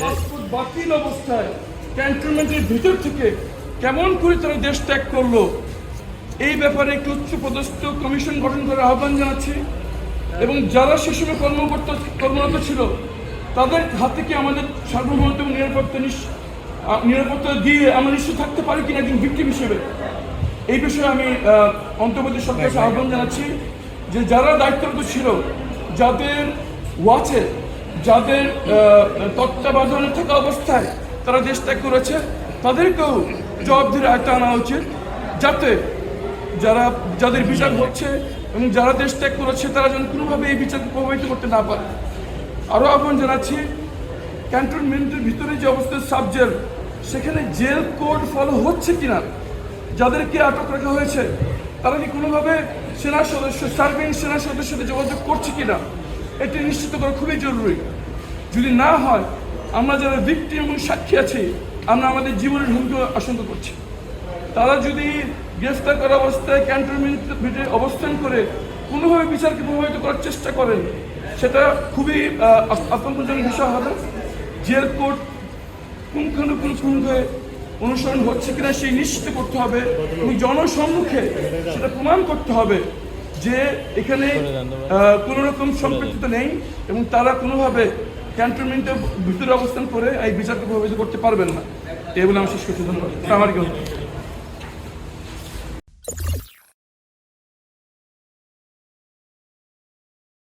Passport বাতিল অবস্থায় ক্যান্টনমেন্টের ভিতর থেকে কেমন করে তারা দেশ ত্যাগ করল? এই ব্যাপারে একটি উচ্চপদস্থ কমিশন গঠন করার আহ্বান জানাচ্ছি এবং যারা সে সময় কর্মকর্তা কর্মরত ছিল তাদের হাত থেকে আমাদের সার্বভৌমত্ব এবং নিরাপত্তা নিরাপত্তা দিয়ে আমরা নিশ্চয় থাকতে পারি কিনা একজন ভিক্টিম হিসেবে? এই বিষয়ে আমি অন্তর্বর্তী সরকারের আহ্বান জানাচ্ছি যে যারা দায়িত্বরত ছিল যাদের ওয়াচে যাদের তত্ত্বাবধানে থাকা অবস্থায় তারা দেশ ত্যাগ করেছে, তাদেরকেও জবাবদিহির আয়ত্তে আনা উচিত। যাতে যারা, যাদের বিচার হচ্ছে এবং যারা দেশ ত্যাগ করেছে, তারা যেন কোনোভাবে এই বিচারকে প্রভাবিত করতে না পারে। আরও আহ্বান জানাচ্ছি, ক্যান্টনমেন্টের ভিতরে যে অবস্থা সাবজেল, সেখানে জেল কোড ফলো হচ্ছে কিনা, যাদেরকে আটক রাখা হয়েছে, তারা কি কোনোভাবে সেনা সদস্য সার্ভিং সেনা সদস্যের সাথে যোগাযোগ করছে কিনা? এটি নিশ্চিত করা খুবই জরুরি। যদি না হয়, আমরা যারা ভিক্টিম এবং সাক্ষী আছি, আমরা আমাদের জীবনের হুমকি আশঙ্কা করছি। তারা যদি গ্রেফতার করা অবস্থায় ক্যান্টনমেন্ট অবস্থান করে কোনোভাবে বিচারকে প্রভাবিত করার চেষ্টা করেন, সেটা খুবই আতঙ্কজনক বিষয় হবে। জেল কোর্ট পুঙ্খানুপুঙ্খভাবে অনুসরণ হচ্ছে কিনা, সেই নিশ্চিত করতে হবে এবং জনসম্মুখে সেটা প্রমাণ করতে হবে যে এখানে কোনো রকম সম্পৃক্ত নেই এবং তারা কোনোভাবে ক্যান্টনমেন্টের ভিতরে অবস্থান করে এই বিচারকে প্রভাবিত করতে পারবেন না। এগুলো বলে আমি শেষ করছি ধন্যবাদ। আমার